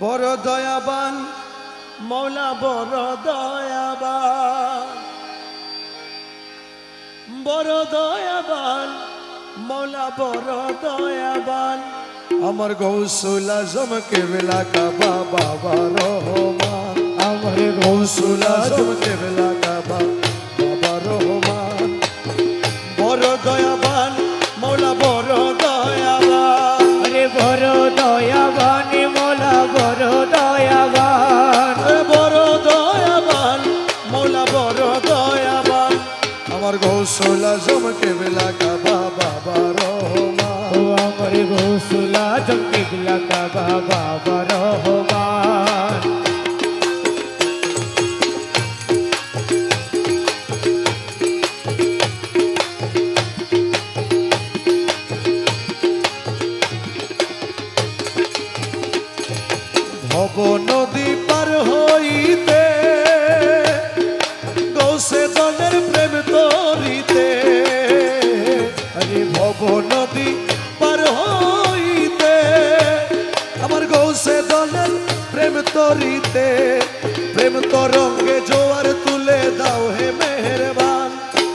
বড় দয়াবান, মৌলা বড় দয়াবান। বড় দয়াবান, মৌলা বড় দয়াবান। আমার গৌসুলা জমকে বেলা কাবা বাবা রহমান। আমার গৌসুলা গৌসুলা জমকে আমার গৌসলা জমকে বেলা কাবা বাবা রহমান ও আমার গৌসুলা চমকে লাগা বাবা রহমান ভব নদী আরে ভব নদী পার হইতে আমার গৌসে দলের প্রেম তরিতে প্রেম তরঙ্গে জোয়ার তুলে দাও হে মেহেরবান।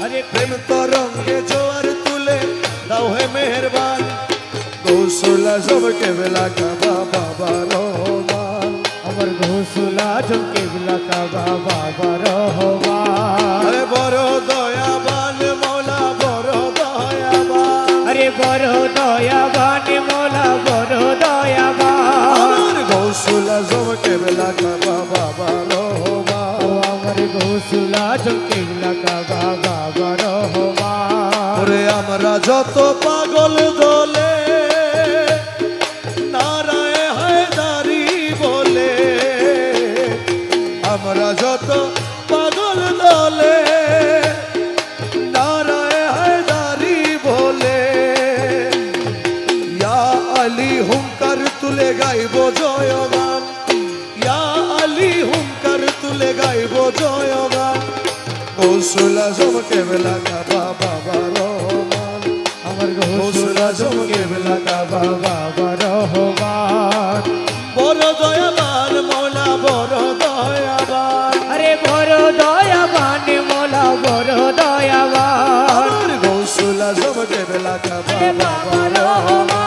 আরে প্রেম তরঙ্গে জোয়ার তুলে দাও হে মেহেরবান। গৌসলা সবকে বেলা কাবা বাবা রহমান। আমার গৌসুলা চমকে লাগা বাবা রহমান। বড় দয়াবান বড় দয়াবান মোলা বড় দয়াবান। গৌসলা সবকে বেলা কাবা বাবা রহমান আমার গৌসুলা চমকে লাগা বাবা রহমান ওরে আমরা যত পাগল দলে জয়গান কৌশলা কাবা বাবা রহমান। আমার গৌসুলা চমকে লাগা বাবা রহমান। বড় দয়াবান মৌলা বড় দয়াবান। আরে বড় দয়াবান মোলা বড় দয়াবান। আমার কৌশলা জমকে বেলা কাবা আরে বাবা বাবা রহমান।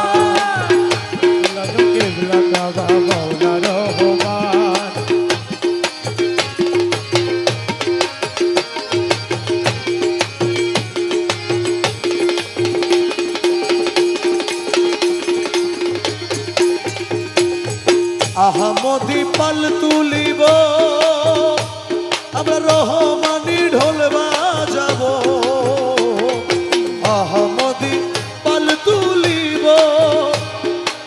আহামদি পাল তুলিব। আমরা রহমানি ঢোল বাজাব। আহামদি পাল তুলিব।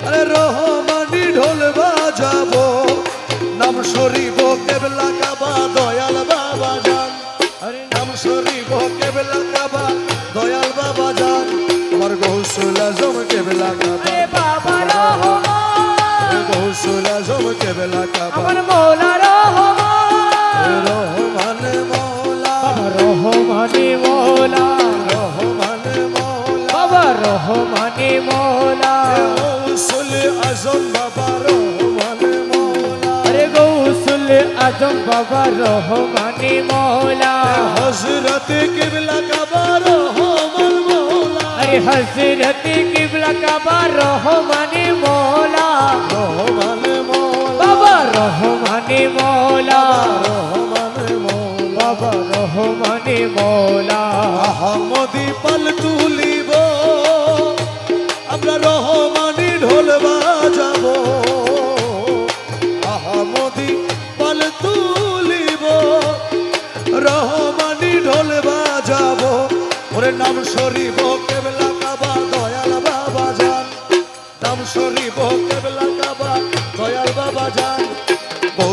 আরে রহমানি ঢোল বাজাব। নাম শরীব কেবলা কাবা, দয়াল বাবা যান আরে নাম শরীব কেবলা কাবা, দয়াল বাবা যান আমার গৌসুলা জম কেবলা কাবা। আমার মৌলা রহমান। রহমান মৌলা। রহমানে মৌলা। রহমান মৌলা। বাবা রহমানে মৌলা। গৌসুল আজম বাবা রহমান মৌলা। আরে গৌসুল আজম বাবা রহমানে মৌলা। হজরত কেবলা কাবা রহমান মৌলা। আরে হজরত কিবলা কাবা রহমানে মৌলা। রহমান মৌলা। রহমানে মৌলা। রহমান মৌলা বাবা রহমানে মৌলা। আহমদি পাল তুলিব। আমরা রহমানি ঢোল বাজাব। আহমদি পাল তুলিব। রহমানি ঢোল বাজাব। ওরে নাম শরীব কেবলা কাবা দয়াল বাবা যান। নাম শরীব কেবলা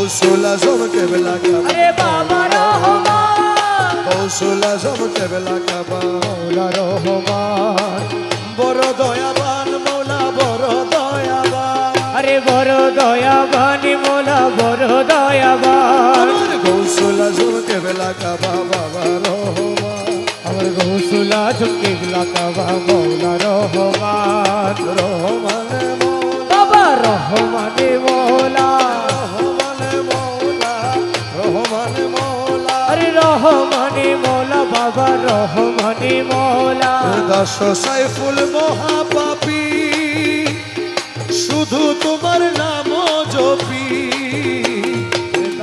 কৌশলা জম কেবলা কাবা। আরে বাবা রহমান। কৌশলা জম কেবলা কাবা মৌলা রহমান। বড় দয়াবান মৌলা বড় দয়াবান। আরে বড় দয়াবান মোলা বড় দয়াবান। আমার কৌশলা জমকে বেলা কাবা বাবা রহমান। আমার গৌসুলা ঝুঁকে কাবা মৌলা রহমান। রহমান মৌলা বাবা রহমানে মৌলা দাস সাইফুল মহাপাপী। শুধু তোমার নাম জপি।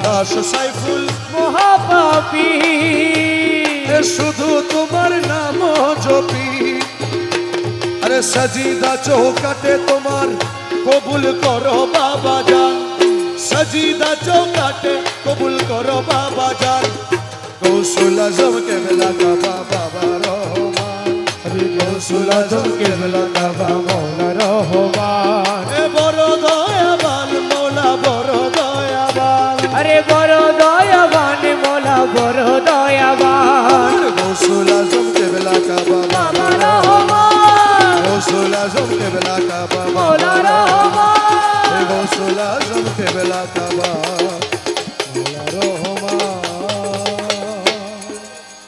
দাস সাইফুল মহাপাপী। শুধু তোমার নাম জপি। আরে সজিদা চৌকাটে তোমার কবুল করো বাবা জান। সজিদা চৌকাটে কবুল করো বাবা জান। কৌশল আজম কে বেলা কা বাবা রহমান আজম কেবলা কাবা মৌলা